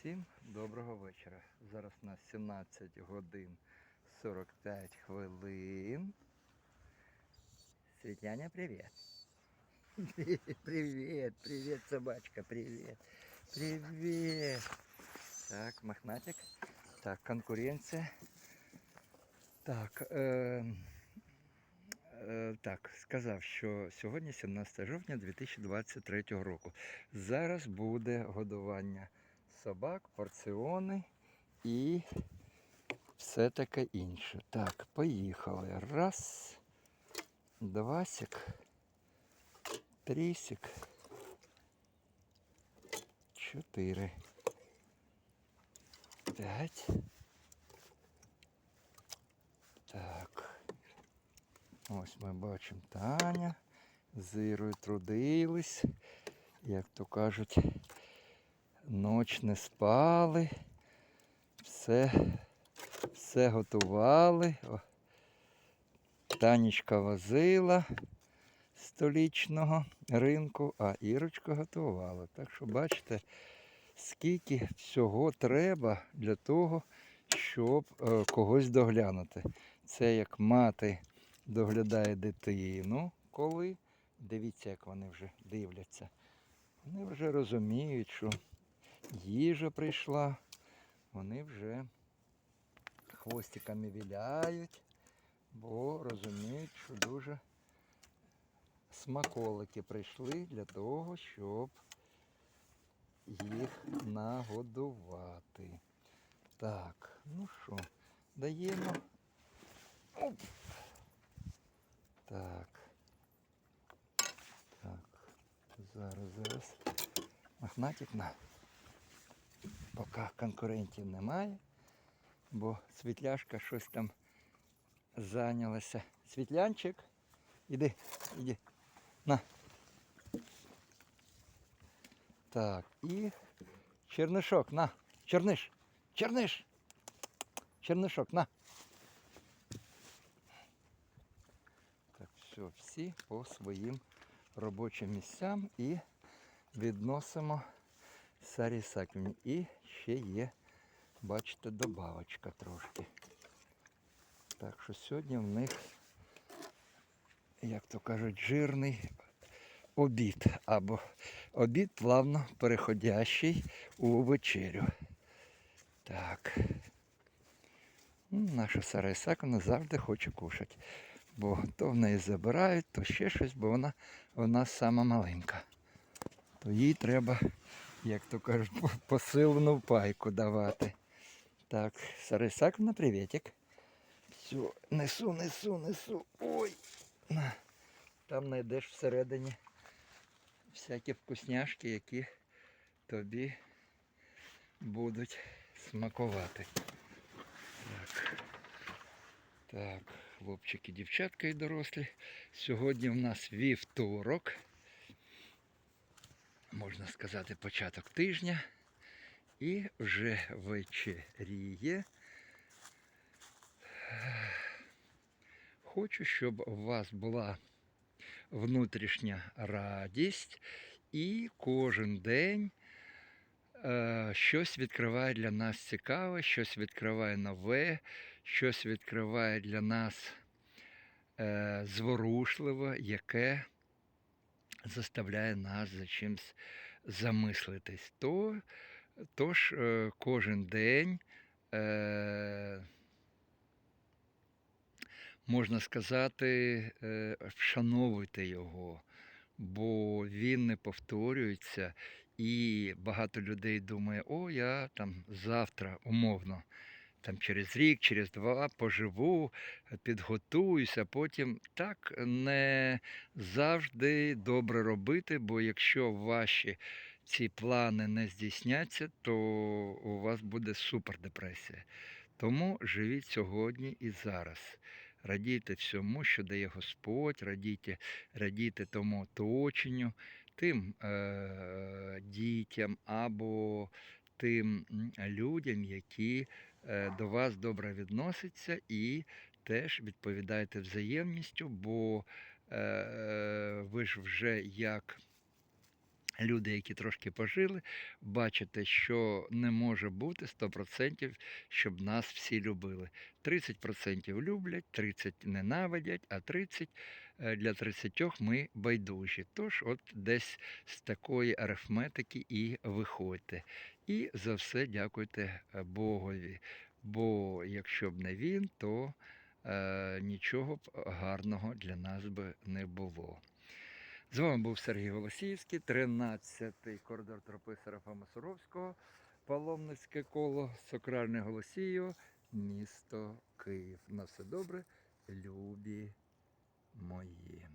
Всім доброго вечора. Зараз у нас 17 годин 45 хвилин. Світляня, привіт. Привіт, привіт, собачка, привіт. Привіт. Так, мохнатик. Так, конкуренція. Так, е, е, так, сказав, що сьогодні 17 жовтня 2023 року. Зараз буде годування собак, порціони і все таке інше. Так, поїхали. Раз, двасик, трісик, чотири, п'ять. Так. Ось ми бачимо Таня. З Ірою трудились. Як то кажуть, ніч не спали. Все, все готували. О, Танечка возила столічного ринку, а Ірочка готувала. Так що бачите, скільки всього треба для того, щоб е, когось доглянути. Це як мати доглядає дитину, коли. Дивіться, як вони вже дивляться. Вони вже розуміють, що їжа прийшла. Вони вже хвостиками віляють, бо розуміють, що дуже смаколики прийшли для того, щоб їх нагодувати. Так, ну що, даємо. Оп. Так. Так. Зараз, зараз. Мохнатик на. Поки конкурентів немає, бо світляшка щось там зайнялася. Світлянчик, іди, іди. На. Так, і чернишок, на. Черниш. Черниш. Чернишок, на. Так, все, всі по своїм робочим місцям і відносимо Сарі Саківні. І ще є, бачите, добавочка трошки. Так що сьогодні в них, як то кажуть, жирний обід. Або обід плавно переходящий у вечерю. Так. Наша Сара Ісаковна завжди хоче кушати. Бо то в неї забирають, то ще щось, бо вона нас сама маленька. То їй треба, як то кажуть, посилену пайку давати. Так, Сара Ісаковна, привітик. Все, несу, несу, несу. Ой. На. Там знайдеш всередині всякі вкусняшки, які тобі будуть смакувати. Так. Так, хлопчики, дівчатка і дорослі. Сьогодні в нас вівторок. Можна сказати, початок тижня. І вже вечеріє. Хочу, щоб у вас була внутрішня радість і кожен день е, щось відкриває для нас цікаве, щось відкриває нове, щось відкриває для нас е, зворушливе, яке заставляє нас за чимось замислитись. То, тож е, кожен день. Е, можна сказати, е, вшановуйте його, бо він не повторюється, і багато людей думає, о, я там завтра умовно, там через рік, через два поживу, підготуюся, потім так не завжди добре робити, бо якщо ваші ці плани не здійсняться, то у вас буде супердепресія. Тому живіть сьогодні і зараз. Радійте всьому, що дає Господь, радійте, радійте тому оточенню, тим е, дітям або тим людям, які е, до вас добре відносяться, і теж відповідайте взаємністю, бо е, ви ж вже як люди, які трошки пожили, бачите, що не може бути 100%, щоб нас всі любили. 30% люблять, 30% ненавидять, а 30% е, для 30 ми байдужі. Тож, от десь з такої арифметики і виходьте. І за все дякуйте е, Богові. Бо якщо б не він, то е, нічого б гарного для нас би не було. З вами був Сергій Голосіївський, 13-й коридор тропи Серафима Суровського, паломницьке коло, Сокральне Голосіїв, місто Київ. На все добре, любі мої.